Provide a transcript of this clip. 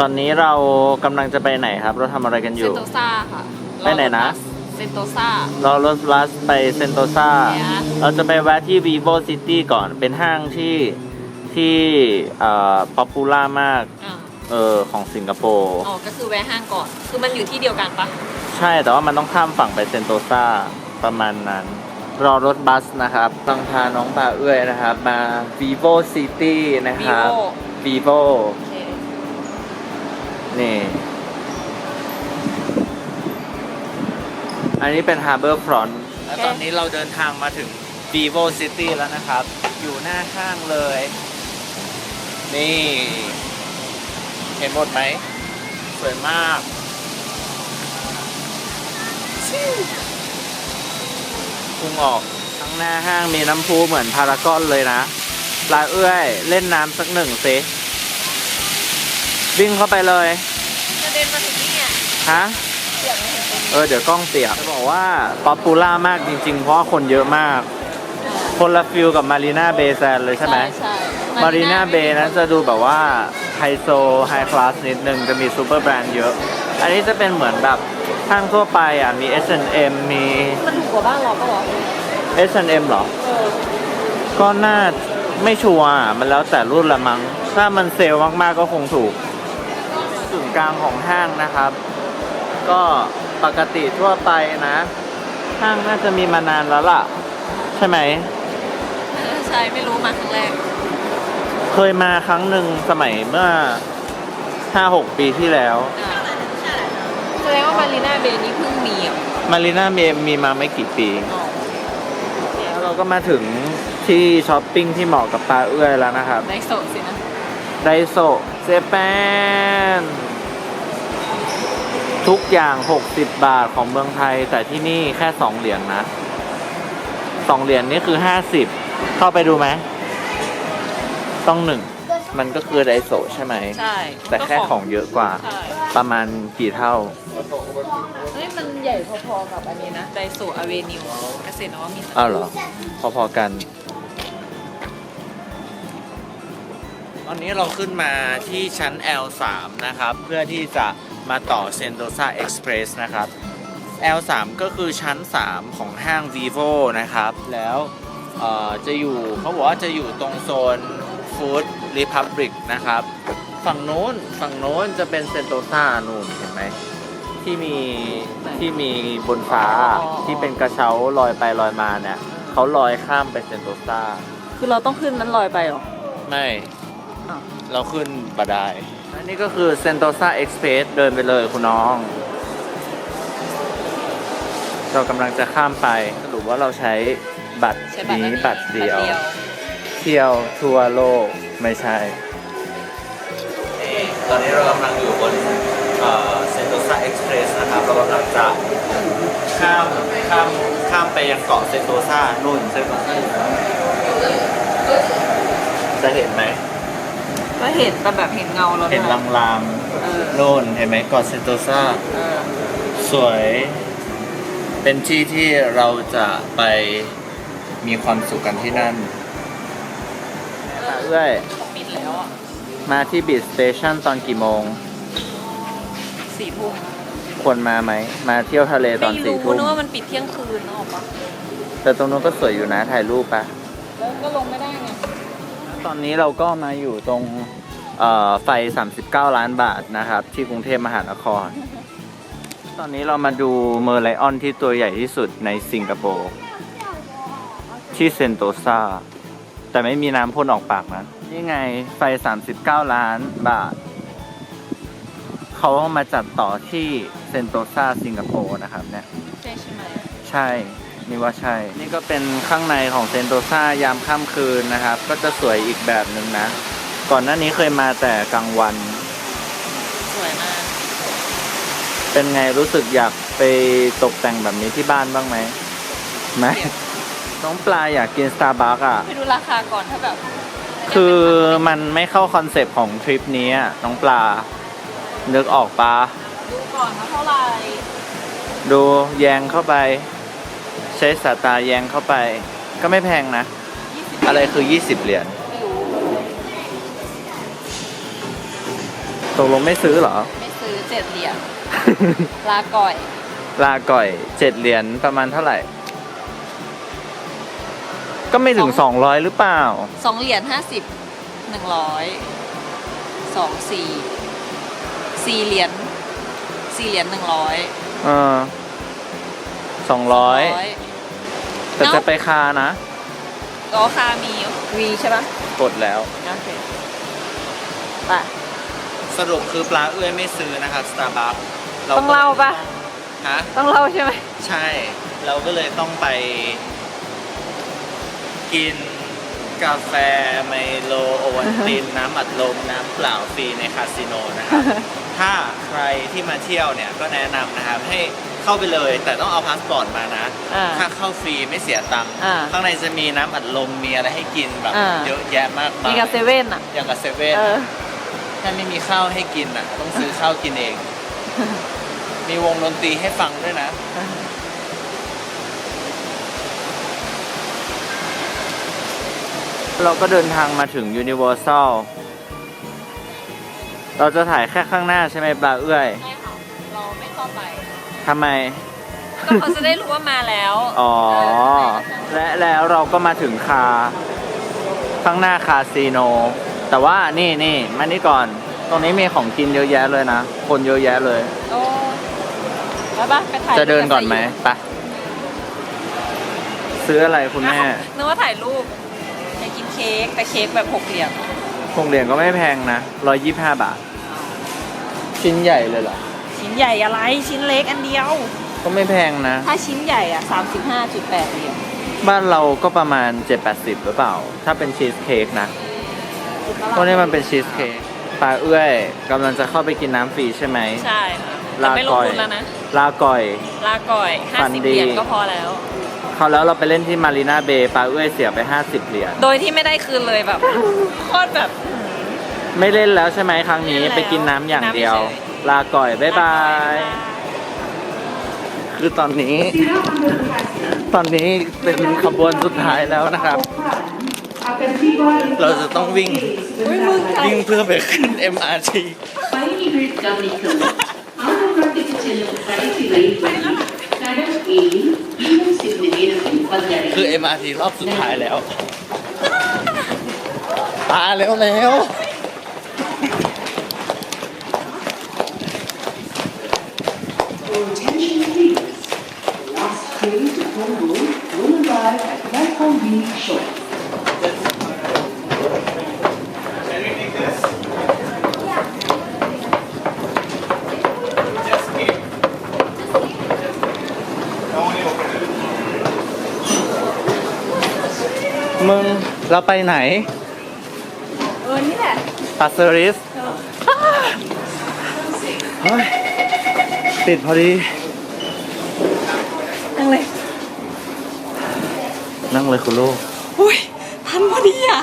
ตอนนี้เรากำลังจะไปไหนครับ เราทำอะไรกันอเซยู่ นโตซาค่ะไปไหนนะ เซนโตซา เรารถบัสไปเซนโตซาเนี่ย เราจะไปแวะที่ vivo city ก่อน เป็นห้างที่ที่เอ่อป๊อปปูล่ามาก อ่าเออของสิงคโปร์ อ๋อ ก็คือแวะห้างก่อน คือมันอยู่ที่เดียวกันปะใช่ แต่ว่ามันต้องข้ามฝั่งไปเซนโตซาประมาณนั้น รอรถบัสนะครับ ต้องพาน้องปลาเอื้อยนะครับ มา vivo city นะครับ vivo โอเค นี่ อันนี้เป็น Harbor Front และตอนนี้เราเดินทางมาถึง vivo city แล้วนะครับ อยู่หน้าห้างเลย นี่ เห็นหมดไหม สวยมาก พุ่งออกข้างหน้าห้างมีน้ำพุเหมือนพารากอนเลยนะปลาเอื้อย เล่นน้ำสักหนึ่งสิวิ่งเข้าไปเลย เดินมาถึงนี่อะฮะ เสียงไม่เห็นตรงนี้เออเดี๋ยวกล้องเสียบจะบอกว่าป๊อปปูล่ามากจริง ๆ เพราะว่าคนเยอะมาก คนละฟิลกับมารีนาเบย์แซนเลยใช่ไหม ใช่มารีนาเบย์นั้นจะดูแบบว่าไฮโซไฮคลาสนิดนึงจะมีซูเปอร์แบรนด์เยอะ อันนี้จะเป็นเหมือนแบบห้างทั่วไปอะ มี H&M มี มันถูกกว่าบ้านเราปะวะ H&M เหรอ เออ ก็น่าไม่ชัวร์อะมันแล้วแต่รุ่นละมั้งถ้ามันเซลล์มากๆก็คงถูก ศูนย์กลางของห้างนะครับ ก็ปกติทั่วไปนะ ห้างน่าจะมีมานานแล้วล่ะ ใช่ไหมใช่ไม่รู้มาครั้งแรก เคยมาครั้งหนึ่งสมัยเมื่อห้าหกปีที่แล้วอ่าแสดงว่ามารีนาเบย์นี่เพิ่งมีอะมารีนาเมมีมาไม่กี่ปีอ๋อแล้วเราก็มาถึงที่ช้อปปิ้งที่เหมาะกับปลาเอื้อยแล้วนะครับไดโซะสินะ ไดโซะเจแปนทุกอย่าง 60 บาทของเมืองไทย แต่ที่นี่แค่ 2 เหรียญนะ2 เหรียญนี่คือ 50 เข้าไปดูไหม ต้องหนึ่ง มันก็คือไดโซะใช่ไหม ใช่ แต่แค่ของเยอะกว่าใช่ประมาณกี่เท่า เฮ้ย มันใหญ่พอๆกับอันนี้นะ ไดโซอเวนิวเกษตรนวมินทร์อ้าวเหรอ พอๆกัน ตอนนี้เราขึ้นมาที่ชั้น L3 นะครับ เพื่อที่จะมาต่อ Sentosa Express นะครับ L3 ก็คือชั้น 3 ของห้าง vivo นะครับ แล้วเอ่อจะอยู่เขาบอกว่าจะอยู่ตรงโซน Food Republic นะครับ ฝั่งโน้นฝั่งโน้นจะเป็น Sentosa นู่นเห็นไหมที่มีที่มีบนฟ้าที่เป็นกระเช้าลอยไปลอยมาเนี่ยเขาลอยข้ามไปเซนโตซาคือเราต้องขึ้นนั้นลอยไปหรอ ไม่อ้าว เราขึ้นบันไดอันนี้ก็คือเซนโตซาเอ็กซ์เพรสเดินไปเลยคุณน้อง เรากำลังจะข้ามไปสรุปว่าเราใช้บัตรใช้บัตรนี้อันนี้บัตรเดียวบัตรเที่ยวทัวร์โลกไม่ใช่ตอนนี้เรากำลังอยู่บนเซนโตซาเอ็กซ์เพรสนะครับ เรากำลังจะข้ามข้ามข้ามไปยังเกาะเซนโตซานู่นเซนโตซาอยู่นู้นจะเห็นไหม ก็เห็นแต่แบบเห็นเงาเราเห็นด้วยลางเออๆโน่นเห็นไหมเกาะเซนโตซาเออสวย เป็นที่ที่เราจะไปมีความสุขกันที่นั่นเอ้ยปิดแล้วอะมาที่บีชสเตชันตอนกี่โมง สี่ทุ่มควรมาไหม มาเที่ยวทะเลตอนไม่สี่รู้ทุ่มนึกว่ามันปิดเที่ยงคืนนึกออกปะแต่ตรงนู้นก็สวยอยู่นะถ่ายรูปปะแล้วก็ลงไม่ได้ไง ตอนนี้เราก็มาอยู่ตรงเอ่อไฟ 39 ล้านบาทนะครับ ที่กรุงเทพมหานคร ตอนนี้เรามาดูเมอร์ไลออนที่ตัวใหญ่ที่สุดในสิงคโปร์ที่เซนโตซาแต่ไม่มีน้ำพ่นออกปากนะนี่ไงไฟ 39 ล้านบาท เขาเอามาจัดต่อที่เซนโตซาสิงคโปร์นะครับเนี่ย ใช่ใช่ไหมใช่ นี่ว่าใช่ นี่ก็เป็นข้างในของเซนโตซายามค่ำคืนนะครับ ก็จะสวยอีกแบบหนึ่งนะ ก่อนหน้านี้เคยมาแต่กลางวัน สวยมาก เป็นไงรู้สึกอยากไปตกแต่งแบบนี้ที่บ้านบ้างไหมไหมน้องปลาอยากกินสตาร์บัคอะ ไปดูราคาก่อนถ้าแบบ คือมันไม่เข้าคอนเซปต์ของทริปนี้อะน้องปลา นึกออกปะดูก่อนว่าเท่าไหร่ ดูแยงเข้าไป ใช้สายตาแยงเข้าไป ก็ไม่แพงนะยี่สิบอะไรคือ 20 เหรียญไม่รู้ตกลงไม่ซื้อเหรอ ไม่ซื้อเจ็ดเหรียญลาก่อย ลาก่อยเจ็ดเหรียญประมาณเท่าไหร่ ก็ไม่ถึงสสอองงร้อยหรือเปล่าสองเหรียญห้าสิบหนึ่งร้อยสองสี่สี่เหรียญสี่เหรียญหนึ่งร้อยเออสองร้อย แต่จะไปคานะก็คามีวีใช่ปะกดแล้ว โอเคไปสรุปคือปลาเอื้อยไม่ซื้อนะครับ Starbucks ต้องเล่าปะฮะต้องเล่าใช่ไหมใช่ เราก็เลยต้องไป กินกาแฟไมโลโอวัลตินน้ำอัดลมน้ำเปล่าฟรีในคาสิโนนะครับ ถ้าใครที่มาเที่ยวเนี่ยก็แนะนำนะครับให้ เข้าไปเลย แต่ต้องเอาพาสปอร์ตมานะ อ่าถ้าเข้าฟรีไม่เสียตังค์อ่า ข้างในจะมีน้ำอัดลมมีอะไรให้กินแบบอ่า เยอะแยะมากมามียกับเซเว่นอะ อย่างกับเซเว่นเออ ถ้าไม่มีข้าวให้กินอะ ต้องซื้อข้าวกินเอง มีวงดนตรีให้ฟังด้วยนะ เราก็เดินทางมาถึง Universal เราจะถ่ายแค่ข้างหน้าใช่ไหมปลาเอื้อย ใช่ค่ะ เราไม่เข้าไป ทำไม ก็เขาจะได้รู้ว่ามาแล้วอ๋อเออและแล้วเราก็มาถึงคา ข้างหน้าคาซีโน แต่ว่านี่นี่มานี่ก่อน ตรงนี้มีของกินเยอะแยะเลยนะ คนเยอะแยะเลย โอ้แล้วปะไปถ่ายจะเดินก่อนไหมรูปไปซื้ออะไรคุณแม่อ้าวนึกว่าถ่ายรูปอยากกินเค้กแต่เค้กแบบหกเหลี่ยมพวงเหรียญก็ไม่แพงนะร้อยยี่ห้าบาท ชิ้นใหญ่เลยเหรอ ชิ้นใหญ่อะไรชิ้นเล็กอันเดียว ก็ไม่แพงนะ ถ้าชิ้นใหญ่อะ35.8เหรียญบ้านเราก็ประมาณ 7-80 หรือเปล่า ถ้าเป็นชีสเค้กนะพวกนี้มันเป็นชีสเค้กปลาเอื้อยกำลังจะเข้าไปกินน้ำฟรีใช่ไหมใช่ค่ะลาแต่ไม่ลงก่อยทุนแล้วนะลาก่อย ลาก่อยฝัน50ดีเหรียญก็พอแล้วเขาวแล้วเราไปเล่นที่มารีนาเบย์ปลาเอื้อยเสียไป 50 เหรียญโดยที่ไม่ได้คืนเลยแบบโคตรแบบ ไม่เล่นแล้วใช่ไหมครั้งนี้ไม่เล่นแล้วไปกินน้ำอย่างเดียวน้ำเฉย ลาก่อย บ๊ายบาย คือตอนนี้ ตอนนี้เป็นขบวนสุดท้ายแล้วนะครับ เราจะต้องวิ่ง วิ่งเพื่อไปขึ้น MRT คือ MRT รอบสุดท้ายแล้วตาแล้วแล้ว arrive at platform B shortly. มึงเราไปไหน เออ นี่แหละ ปัสเซอริส เฮ้ย ติดพอดี นั่งเลย นั่งเลยคุณลูกอุ้ยทันพอดีอะ